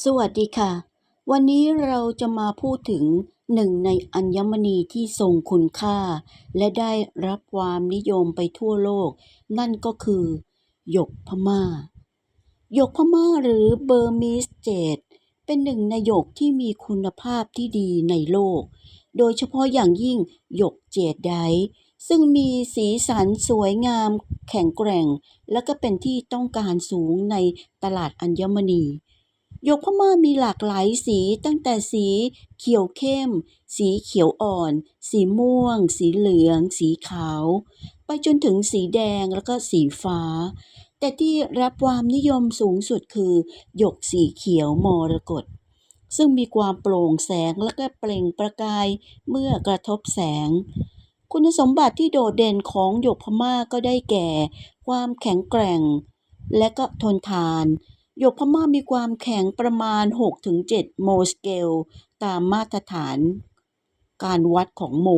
สวัสดีค่ะ วันนี้เราจะมาพูดถึงหนึ่งในอัญมณีที่ทรงคุณค่า และได้รับความนิยมไปทั่วโลก นั่นก็คือ หยกพม่า หยกพม่าหรือเบอร์มิสเจดเป็นหนึ่งในหยกที่มีคุณภาพที่ดีในโลก โดยเฉพาะอย่างยิ่งหยกเจดไดซึ่งมีสีสันสวยงาม แข็งแกร่ง และก็เป็นที่ต้องการสูงในตลาดอัญมณี ยกพม่ามีหลากหลายสีตั้งแต่สีเขียวเข้ม สีเขียวอ่อน สีม่วง สีเหลือง สีขาว ไปจนถึงสีแดงแล้วก็สีฟ้า แต่ที่รับความนิยมสูงสุดคือหยกสีเขียวมรกตซึ่งมีความโปร่งแสงและก็เปล่งประกายเมื่อกระทบแสง คุณสมบัติที่โดดเด่นของหยกพม่าก็ได้แก่ ความแข็งแกร่ง และก็ทนทาน หยกพม่ามีความแข็งประมาณ 6-7 โมสเกล ตามมาตรฐานการวัดของโม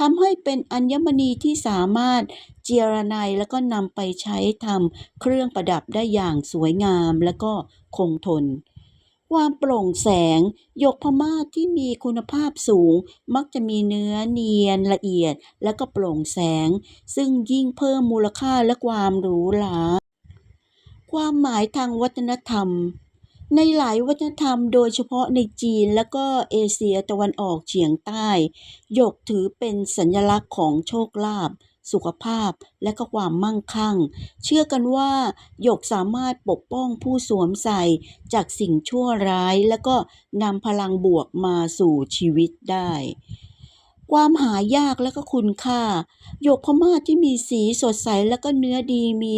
ทำให้เป็นอัญมณีที่สามารถเจียรไนแล้วก็นำไปใช้ทำเครื่องประดับได้อย่างสวยงามและก็คงทน ความโปร่งแสงหยกพม่าที่มีคุณภาพสูง มักจะมีเนื้อเนียนละเอียดและก็โปร่งแสง ซึ่งยิ่งเพิ่มมูลค่าและความหรูหรา ความหมายทางวัฒนธรรม ในหลายวัฒนธรรมโดยเฉพาะในจีนและก็เอเชียตะวันออกเฉียงใต้ หยกถือเป็นสัญลักษณ์ของโชคลาภสุขภาพและก็ความมั่งคั่ง เชื่อกันว่า หยกสามารถปกป้องผู้สวมใส่จากสิ่งชั่วร้าย และก็นำพลังบวกมาสู่ชีวิตได้ ความหายากและก็คุณค่า หยกพม่าที่มีสีสดใสและก็เนื้อดีมี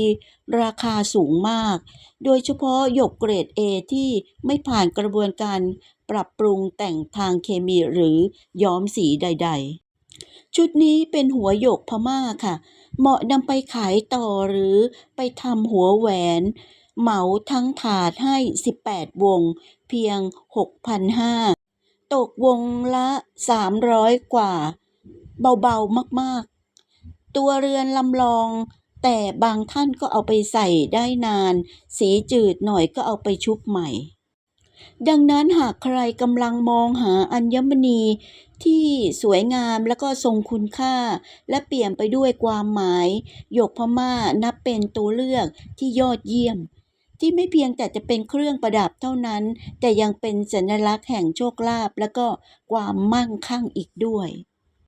ราคาสูงมาก โดยเฉพาะหยกเกรด A ที่ไม่ผ่านกระบวนการปรับปรุงแต่งทางเคมีหรือย้อมสีใด ๆ ชุดนี้เป็นหัวหยกพม่าค่ะ เหมาะนำไปขายต่อหรือไปทำหัวแหวน เหมาทั้งถาดให้ 18 วง เพียง 6,500 ตกวงละ300กว่า เบาๆมากๆ ตัวเรือนลำลอง แต่บางท่านก็เอาไปใส่ได้นาน สีจืดหน่อยก็เอาไปชุบใหม่ ดังนั้นหากใครกำลังมองหาอัญมณีที่สวยงามและก็ทรงคุณค่า และเปลี่ยมไปด้วยความหมาย หยกพม่านับเป็นตัวเลือกที่ยอดเยี่ยม ที่ไม่เพียงแต่จะเป็นเครื่องประดับเท่านั้น แต่ยังเป็นสัญลักษณ์แห่งโชคลาภและก็ความมั่งคั่งอีกด้วย